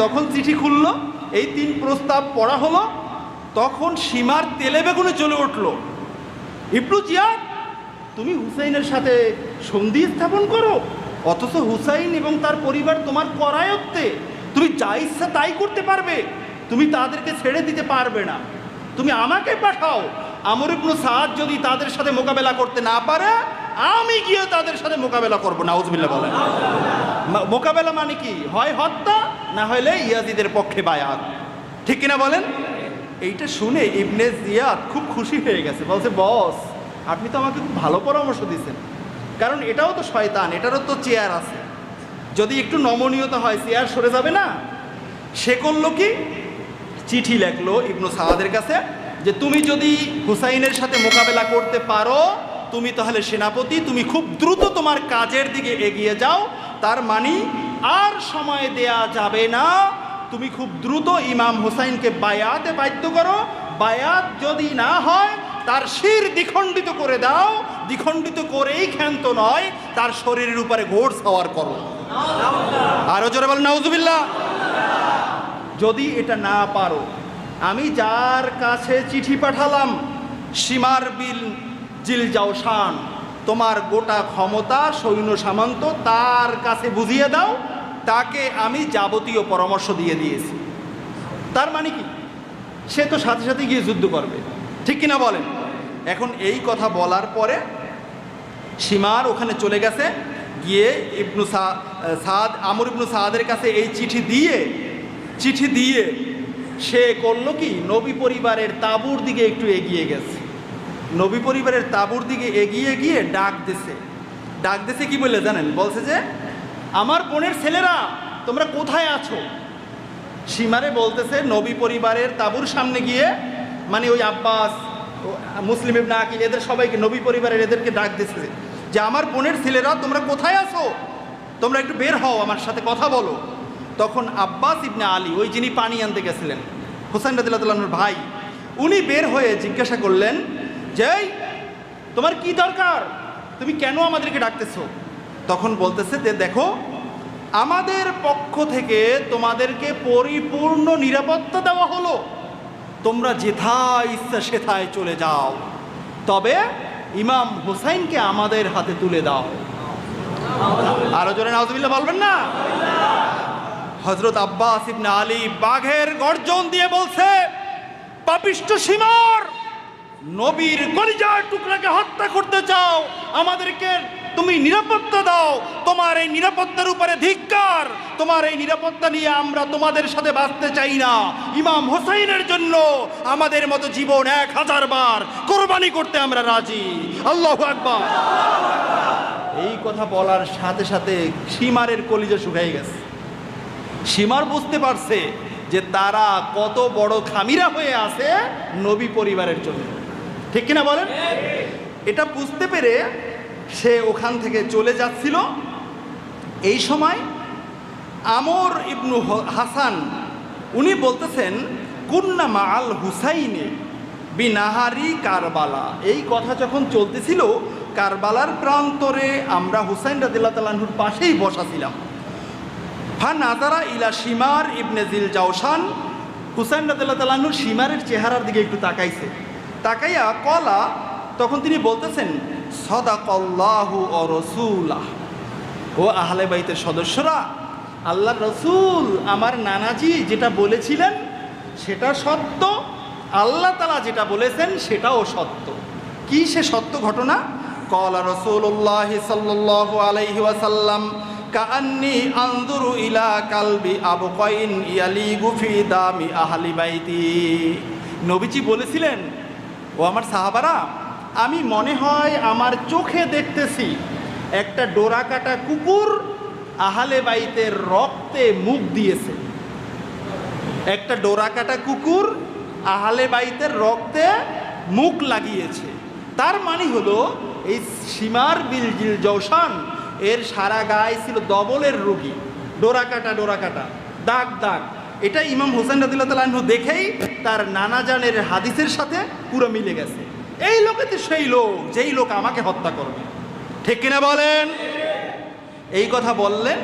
যখন চিঠি খুলল, এই তিন প্রস্তাব পড়া হলো, তখন সীমার তেলে বেগুনে চলে উঠল। ইবনু জিয়াদ, তুমি হুসাইনের সাথে সন্ধি স্থাপন করো, অথচ হুসাইন এবং তার পরিবার তোমার করায়ত্তে তুমি যা ইচ্ছা তাই করতে পারবে, তুমি তাদেরকে ছেড়ে দিতে পারবে না। তুমি আমাকে পাঠাও, আমর ইবনু সাদ যদি তাদের সাথে মোকাবেলা করতে না পারে, আমি গিয়ে তাদের সাথে মোকাবেলা করব। না বলেন। মোকাবেলা মানে কি? হয় হত্যা না হলে ইয়াজিদের পক্ষে বায়াত। ঠিক কিনা বলেন? এইটা শুনে ইবনে জিয়াদ খুব খুশি হয়ে গেছে। বলছে, বস, আপনি তো আমাকে খুব ভালো পরামর্শ দিয়েছেন কারণ এটাও তো শয়তান, এটারও তো চেয়ার আছে। যদি একটু নমনীয়তা হয়, চেয়ার সরে যাবে না? সে করল কি? চিঠি লেখলো ইবনু সাহাদের কাছে যে, তুমি যদি হুসাইনের সাথে মোকাবেলা করতে পারো, তুমি তাহলে সেনাপতি, তুমি খুব দ্রুত তোমার কাজের দিকে এগিয়ে যাও। তার মানে আর সময় দেয়া যাবে না। তুমি খুব দ্রুত ইমাম হুসাইনকে বায়াতে বাধ্য করো। বায়াত যদি না হয়, তার শির দ্বিখণ্ডিত করে দাও। দ্বিখণ্ডিত করেই ক্ষান্ত নয়, তার শরীরের উপরে ঘোড় সাওয়ার করো। আরও জোরে বলেন নাউজুবিল্লাহ। যদি এটা না পারো, আমি যার কাছে চিঠি পাঠালাম, সীমার বিল জিল জাওশান তোমার গোটা ক্ষমতা সৈন্য সামন্ত তার কাছে বুঝিয়ে দাও। তাকে আমি যাবতীয় পরামর্শ দিয়ে দিয়েছি। তার মানে কি? সে তো সাথে সাথে গিয়ে যুদ্ধ করবে। ঠিক কিনা বলেন? এখন এই কথা বলার পরে সীমার ওখানে চলে গেছে, গিয়ে ইবনু সাদ, আমর ইবনু সাদের কাছে এই চিঠি দিয়ে চিঠি দিয়ে সে করল কি? নবী পরিবারের তাঁবুর দিকে একটু এগিয়ে গেছে। নবী পরিবারের তাঁবুর দিকে এগিয়ে গিয়ে ডাক দিছে। ডাক দিছে কি বলে জানেন? বলছে যে আমার বোনের ছেলেরা তোমরা কোথায় আছো? সীমারে বলতেছে নবী পরিবারের তাঁবুর সামনে গিয়ে মানে ওই আব্বাস মুসলিম ইবনে আকিল এদের সবাইকে নবী পরিবারের এদেরকে ডাক দিচ্ছে যে আমার বোনের ছেলেরা তোমরা কোথায় আছো? তোমরা একটু বের হও আমার সাথে কথা বলো। তখন আব্বাস ইবনে আলী ওই যিনি পানি আনতে গেছিলেন হোসেন রাদিল্লাহর ভাই উনি বের হয়ে জিজ্ঞাসা করলেন যে "এই, তোমার কি দরকার? তুমি কেন আমাদেরকে ডাকতেছো? তখন বলতেছে যে, দেখো, আমাদের পক্ষ থেকে তোমাদেরকে পরিপূর্ণ নিরাপত্তা দেওয়া হলো। তোমরা যেথায় ইচ্ছা সেথায় চলে যাও। তবে ইমাম হুসাইনকে আমাদের হাতে তুলে দাও। আরও জোরে নাউজুবিল্লাহ বলবেন না? হজরত আব্বা আব্বাস ইবনে আলী বাঘের গর্জন দিয়ে বলছে পাপিষ্ট সীমার নবীর কলিজার টুকরাকে হত্যা করতে চাও। আমাদেরকে তুমি নিরাপত্তা দাও। তোমার এই নিরাপত্তার উপরে ধিক্কার। তোমার এই নিরাপত্তা নিয়ে আমরা তোমাদের সাথে বাঁচতে চাই না। ইমাম হোসাইনের জন্য আমাদের মতো জীবন এক হাজার বার কোরবানি করতে আমরা রাজি। আল্লাহ আকবার। এই কথা বলার সাথে সাথে সীমারের কলিজা শুকাই গেছে। সীমার বুঝতে পারছে যে তারা কত বড় খামিরা হয়ে আছে নবী পরিবারের জন্য। ঠিক কিনা বলেন? এটা বুঝতে পেরে সে ওখান থেকে চলে যাচ্ছিল। এই সময় আমর ইবনু হাসান, উনি বলতেছেন, কুন্না মাল হুসাইনে বিনাহারি কারবালা। এই কথা যখন চলতেছিল, কারবালার প্রান্তরে আমরা হুসাইন রাদিল্লা তালাহুর পাশেই বসা ছিলাম। ফা নাজারা ইলা সীমার ইবনে জিল জাওশান হুসাইন রাদিল্লা তালাহুর সীমারের চেহারার দিকে একটু তাকাইছে। তাকাইয়া কলা, তখন তিনি বলতেছেন সদাকল্লাহু ও রসুলাহ। ও আহলে বাইতের সদস্যরা আল্লাহ রসুল আমার নানাজি যেটা বলেছিলেন সেটা সত্য, আল্লাহ তালা যেটা বলেছেন সেটাও সত্য। কি সে সত্য ঘটনা? কলা রসুল্লাহ সাল্লাহ আলাইহি ওয়াসাল্লাম কান্নি আন্দুরু ইলা কালবি আবু কইন ইয়ালি গুফি দামি আহলি বাইতি। নবীজি বলেছিলেন, ও আমার সাহাবারা আমি মনে হয় আমার চোখে দেখতেছি একটা ডোরা কাটা কুকুর আহালে বাইতের রক্তে মুখ দিয়েছে। একটা ডোরা কাটা কুকুর আহালে বাইতের রক্তে মুখ লাগিয়েছে। তার মানে হলো, এই সীমার বিলজিল জৌসান এর সারা গায়ে ছিল দবলের রোগী। ডোরা কাটা ডোরা কাটা দাগ দাগ। এটা ইমাম হোসেন রাদিল্লাহ দেখেই তার নানা জানের হাদিসের সাথে পুরো মিলে গেছে। এই লোকে তো সেই লোক, যেই লোক আমাকে হত্যা করবে। ঠিক কিনা বলেন? এই কথা বললেন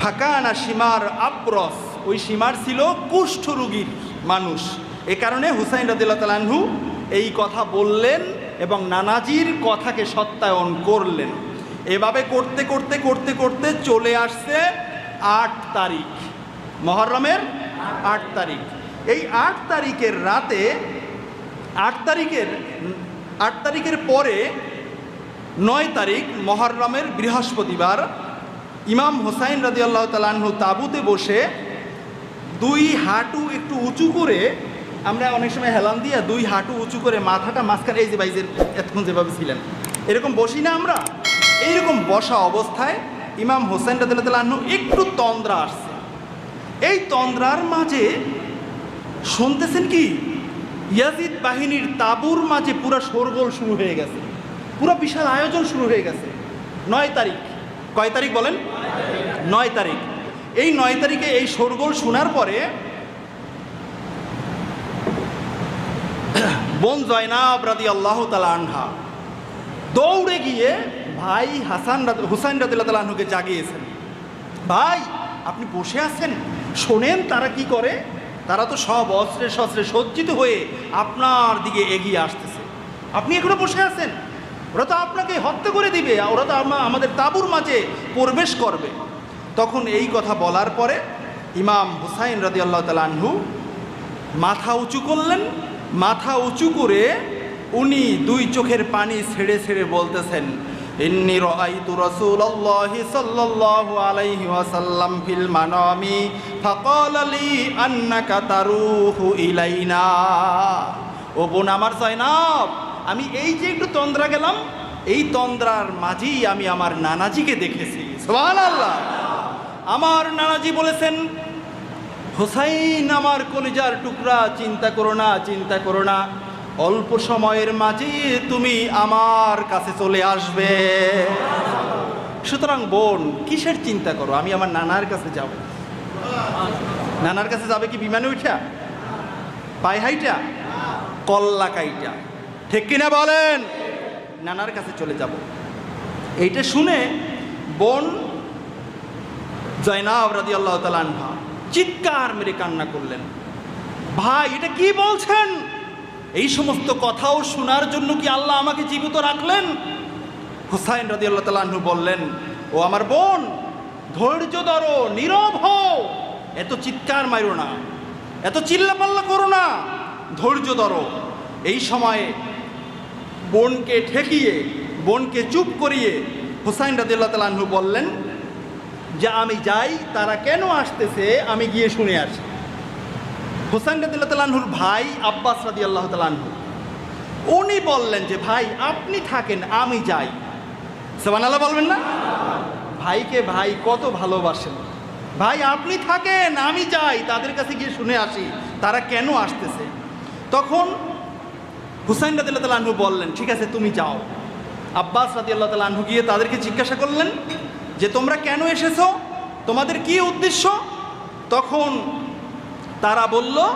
ফাঁকানা সীমার আব্রস ওই সীমার ছিল কুষ্ঠ রুগীর মানুষ। এ কারণে হুসাইন রদিল্লা তালাহু এই কথা বললেন এবং নানাজির কথাকে সত্যায়ন করলেন। এভাবে করতে করতে করতে করতে চলে আসছে আট তারিখ। মহরমের আট তারিখ। এই আট তারিখের রাতে আট তারিখের আট তারিখের পরে নয় তারিখ মহরমের বৃহস্পতিবার ইমাম হোসাইন রাজি আল্লাহ তালাহু তাবুতে বসে দুই হাঁটু একটু উঁচু করে, আমরা অনেক সময় হেলান দিয়ে দুই হাঁটু উঁচু করে মাথাটা মাঝখানে, এই যে বাইজের এতক্ষণ যেভাবে ছিলেন, এরকম বসি না আমরা, এইরকম বসা অবস্থায় ইমাম হোসেন তালাহু একটু তন্দ্রা আসছে। এই তন্দ্রার মাঝে শুনতেছেন কি? ইয়াজিদ বাহিনীর তাবুর মাঝে পুরো শোরগোল শুরু হয়ে গেছে। পুরো বিশাল আয়োজন শুরু হয়ে গেছে। নয় তারিখ। কয় তারিখ বলেন? নয় তারিখ। এই নয় তারিখে এই শোরগোল শোনার পরে বোন জয়নাব রাদি আল্লাহ তালা আনহা দৌড়ে গিয়ে ভাই হাসান হুসাইন রাদিল্লাহ তালা আনহুকে জাগিয়েছেন। ভাই, আপনি বসে আছেন? শোনেন তারা কি করে? তারা তো সব অস্ত্রে শস্ত্রে সজ্জিত হয়ে আপনার দিকে এগিয়ে আসতেছে। আপনি এখনও বসে আছেন? ওরা তো আপনাকে হত্যা করে দিবে ওরা তো আমাদের তাঁবুর মাঝে প্রবেশ করবে। তখন এই কথা বলার পরে ইমাম হুসাইন রাদি আল্লাহ তালাহু মাথা উঁচু করলেন। মাথা উঁচু করে উনি দুই চোখের পানি ছেড়ে ছেড়ে বলতেছেন ইন্নি রাআইতু রাসূলুল্লাহি সাল্লাল্লাহু আলাইহি ওয়াসাল্লাম ফিল মানামি ফাকালা লি আন্নাকা তারুহু ইলাইনা। ও বোন আমার জয়নাব আমি এই যে একটু তন্দ্রা গেলাম, এই তন্দ্রার মাঝেই আমি আমার নানাজিকে দেখেছি। সুবহানাল্লাহ। আমার নানাজি বলেছেন, হোসাইন আমার কলিজার টুকরা, চিন্তা করো না, চিন্তা করো না। অল্প সময়ের মাঝে তুমি আমার কাছে চলে আসবে। সুতরাং বোন, কিসের চিন্তা করো? আমি আমার নানার কাছে যাব। নানার কাছে যাবে কি বিমানে উঠা? পায়ে হাইটা? কল্লা কাইটা? ঠিক কিনা বলেন? নানার কাছে চলে যাব। এইটা শুনে বোন জয়নাব রাজি আল্লাহ তালানহা চিৎকার মেরে কান্না করলেন। ভাই, এটা কি বলছেন? এই সমস্ত কথাও শোনার জন্য কি আল্লাহ আমাকে জীবিত রাখলেন? হুসাইন রাজি আল্লাহ তালাহু বললেন, ও আমার বোন, ধৈর্য ধরো, নীরব হও। এত চিৎকার মারো না, এত চিল্লাপাল্লা করো না, ধৈর্য ধরো। এই সময়ে বোনকে ঠেকিয়ে, বোনকে চুপ করিয়ে হুসাইন রাদিল্লাহ তালাহু বললেন, যে আমি যাই, তারা কেন আসতেছে? আমি গিয়ে শুনে আসি। হোসেন রাদিল্লাহ তালাহুর ভাই আব্বাস রাদি আল্লাহ তালাহু উনি বললেন যে, ভাই, আপনি থাকেন, আমি যাই। সেবান আল্লাহ বলবেন না? ভাইকে ভাই কত ভালোবাসেন। ভাই, আপনি থাকেন, আমি যাই। তাদের কাছে গিয়ে শুনে আসি, তারা কেন আসতেছে? তখন হুসাইন রাদিল্লাহ তালাহু বললেন, ঠিক আছে, তুমি যাও। আব্বাস রাদি আল্লাহ তালাহু গিয়ে তাদেরকে জিজ্ঞাসা করলেন যে, তোমরা কেন এসেছ? তোমাদের কি উদ্দেশ্য? তখন তারা বলল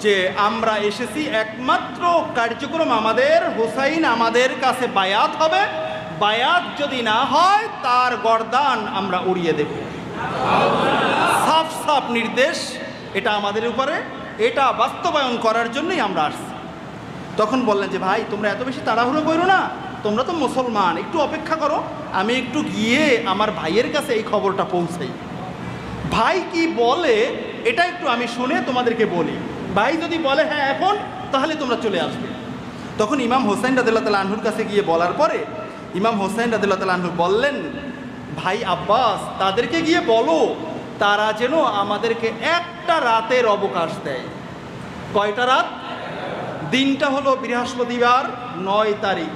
যে, আমরা এসেছি একমাত্র কার্যক্রম আমাদের। হুসাইন আমাদের কাছে বায়াত হবে। বায়াত যদি না হয়, তার গরদান আমরা উড়িয়ে দেব। সাফ সাফ নির্দেশ, এটা আমাদের উপরে। এটা বাস্তবায়ন করার জন্যই আমরা আসছি। তখন বললেন যে, ভাই, তোমরা এত বেশি তাড়াহুড়ো করো না। তোমরা তো মুসলমান। একটু অপেক্ষা করো। আমি একটু গিয়ে আমার ভাইয়ের কাছে এই খবরটা পৌঁছাই। ভাই কি বলে এটা একটু আমি শুনে তোমাদেরকে বলি। ভাই যদি বলে হ্যাঁ এখন, তাহলে তোমরা চলে আসবে। তখন ইমাম হোসেন রাদিল্লাহ তাল আনহুর কাছে গিয়ে বলার পরে, ইমাম হোসেন রাদিল্লাহ তাল আনহু বললেন, ভাই আব্বাস, তাদেরকে গিয়ে বলো, তারা যেন আমাদেরকে একটা রাতের অবকাশ দেয়। কয়টা রাত? দিনটা হলো বৃহস্পতিবার, নয় তারিখ।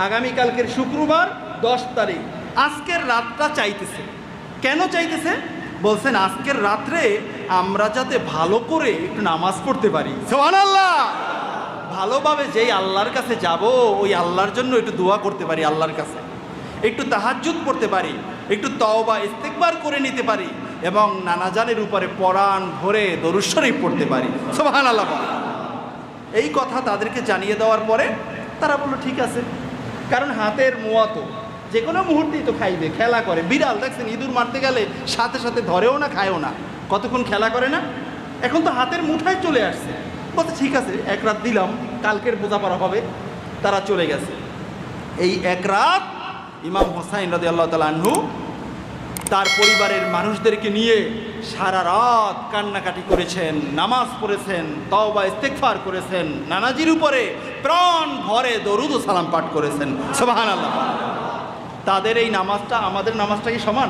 আগামীকালকের শুক্রবার, দশ তারিখ। আজকের রাতটা চাইতেছে। কেন চাইতেছে? বলছেন আজকের রাত্রে আমরা যাতে ভালো করে একটু নামাজ পড়তে পারি। সোহান আল্লাহ ভালোভাবে যেই আল্লাহর কাছে যাব ওই আল্লাহর জন্য একটু দোয়া করতে পারি আল্লাহর কাছে। একটু তাহাজ্জুদ পড়তে পারি একটু তওবা ইস্তেকবার করে নিতে পারি এবং নানাজানের উপরে পরাণ ভরে দরুশ্বরী পড়তে পারি। সোহান আল্লাহ। এই কথা তাদেরকে জানিয়ে দেওয়ার পরে তারা বলল ঠিক আছে। কারণ হাতের মোয়াতো যে কোনো মুহূর্তেই তো খাইবে, খেলা করে। বিড়াল, দেখছেন, ইঁদুর মারতে গেলে সাথে সাথে ধরেও না, খায়ও না। কতক্ষণ খেলা করে না? এখন তো হাতের মুঠায় চলে আসছে। বলতে ঠিক আছে, এক রাত দিলাম, কালকের বোঝা পড়া হবে। তারা চলে গেছে। এই এক রাত ইমাম হোসাইন রাজি আল্লাহ তালা তার পরিবারের মানুষদেরকে নিয়ে সারা রাত কান্নাকাটি করেছেন, নামাজ পড়েছেন, তওবা ইস্তেকফার করেছেন, নানাজির উপরে প্রাণ ভরে দরুদ সালাম পাঠ করেছেন। সোবাহান আল্লাহ তাদের এই নামাজটা আমাদের নামাজটা কি সমান?